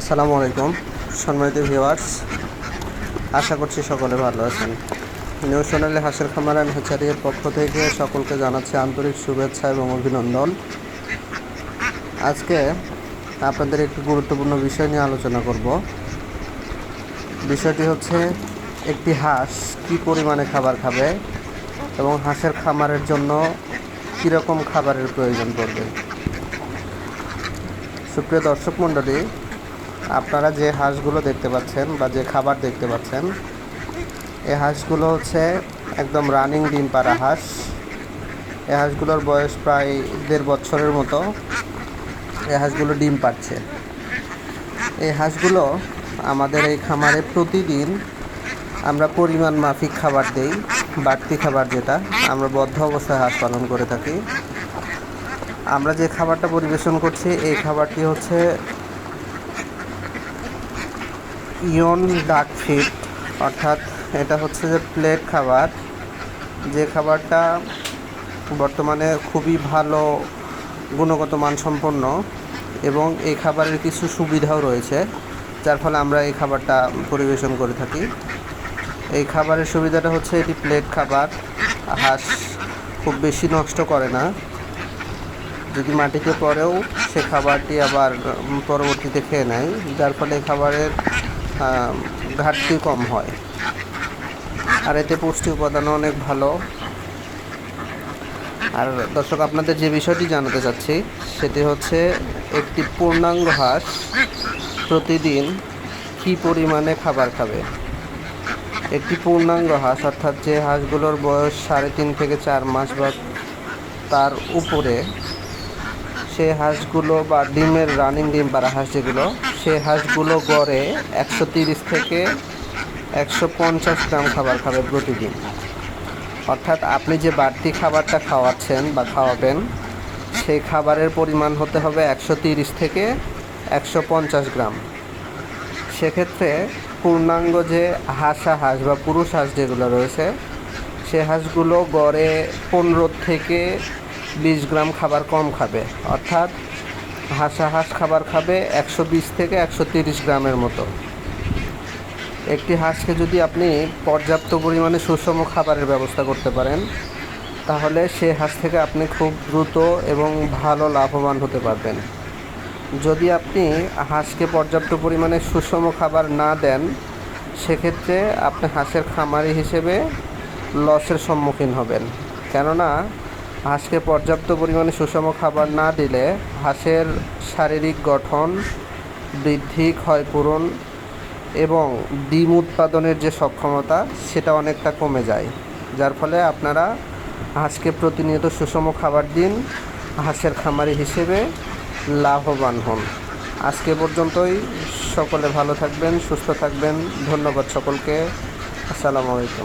আসসালামু আলাইকুম, সম্মানিত ভিউয়ার্স। আশা করছি সকলে ভালো আছেন। নিউ সোনালি হাঁসের খামার অ্যান্ড হ্যাচারির পক্ষ থেকে সকলকে জানাচ্ছি আন্তরিক শুভেচ্ছা এবং অভিনন্দন। আজকে আপনাদের একটি গুরুত্বপূর্ণ বিষয় নিয়ে আলোচনা করব। বিষয়টি হচ্ছে একটি হাঁস কি পরিমাণে খাবার খাবে এবং হাঁসের খামারের জন্য কীরকম খাবারের প্রয়োজন পড়বে। সুপ্রিয় দর্শক মণ্ডলী আপনারা যে হাঁসগুলো দেখতে পাচ্ছেন বা যে খাবার দেখতে পাচ্ছেন এই হাঁসগুলো হচ্ছে একদম রানিং ডিম পাড়া হাঁস। এই হাঁসগুলোর বয়স প্রায় দেড় বছরের মতো। এই হাঁসগুলো ডিম পাচ্ছে এই হাঁসগুলো আমাদের এই খামারে প্রতিদিন আমরা পরিমাণ মাফিক খাবার দেই, বাড়তি খাবার যেটা। আমরা বদ্ধ অবস্থায় হাঁস পালন করে থাকি। আমরা যে খাবারটা পরিবেশন করছি, এই খাবারটি হচ্ছে ইয়ন ডাক ফিড, অর্থাৎ এটা হচ্ছে যে প্লেট খাবার। যে খাবারটা বর্তমানে খুবই ভালো গুণগত মানসম্পন্ন এবং এই খাবারের কিছু সুবিধাও রয়েছে, যার ফলে আমরা এই খাবারটা পরিবেশন করে থাকি। এই খাবারের সুবিধাটা হচ্ছে এটি প্লেট খাবার, হাঁস খুব বেশি নষ্ট করে না। যদি মাটিতে পড়েও সে খাবারটি আবার পরবর্তীতে খেয়ে নেয়, যার ফলে খাবারের ঘাটতি কম হয়। আর এতে পুষ্টি উপাদানও অনেক ভালো। আর দর্শক, আপনাদের যে বিষয়টি জানাতে চাচ্ছি, সেটি হচ্ছে একটি পূর্ণাঙ্গ হাঁস প্রতিদিন কী পরিমাণে খাবার খাবে? একটি পূর্ণাঙ্গ হাঁস, অর্থাৎ যে হাঁসগুলোর বয়স সাড়ে তিন থেকে চার মাস বা তার উপরে সে হাঁসগুলো বা ডিমের রানিং ডিম পাড়া হাঁস যেগুলো, সে হাঁসগুলো গড়ে একশো তিরিশ থেকে একশো পঞ্চাশ গ্রাম খাবার খাবে প্রতিদিন। অর্থাৎ আপনি যে বাড়তি খাবারটা খাওয়াচ্ছেন বা খাওয়াবেন, সেই খাবারের পরিমাণ হতে হবে একশো তিরিশ থেকে একশো পঞ্চাশ গ্রাম। সেক্ষেত্রে পূর্ণাঙ্গ যে হাঁসা হাঁস বা পুরুষ হাঁস যেগুলো রয়েছে, সে হাঁসগুলো গড়ে পনেরো থেকে বিশ গ্রাম খাবার কম খাবে। অর্থাৎ হাঁসা হাঁস খাবার খাবে একশো বিশ থেকে একশো তিরিশ গ্রামের মতো। একটি হাঁসকে যদি আপনি পর্যাপ্ত পরিমাণে সুষম খাবারের ব্যবস্থা করতে পারেন, তাহলে সে হাঁস থেকে আপনি খুব দ্রুত এবং ভালো লাভবান হতে পারবেন। যদি আপনি হাঁসকে পর্যাপ্ত পরিমাণে সুষম খাবার না দেন, সেক্ষেত্রে আপনি হাঁসের খামারি হিসেবে লসের সম্মুখীন হবেন। কেননা হাঁসকে পর্যাপ্ত পরিমাণে সুষম খাবার না দিলে হাঁসের শারীরিক গঠন বৃদ্ধি, ক্ষয়পূরণ এবং ডিম উৎপাদনের যে সক্ষমতা, সেটা অনেকটা কমে যায়। যার ফলে আপনারা হাঁসকে প্রতিনিয়ত সুষম খাবার দিন, হাঁসের খামারি হিসেবে লাভবান হন। আজকে পর্যন্তই। সকলে ভালো থাকবেন, সুস্থ থাকবেন। ধন্যবাদ সকলকে। আসসালামু আলাইকুম।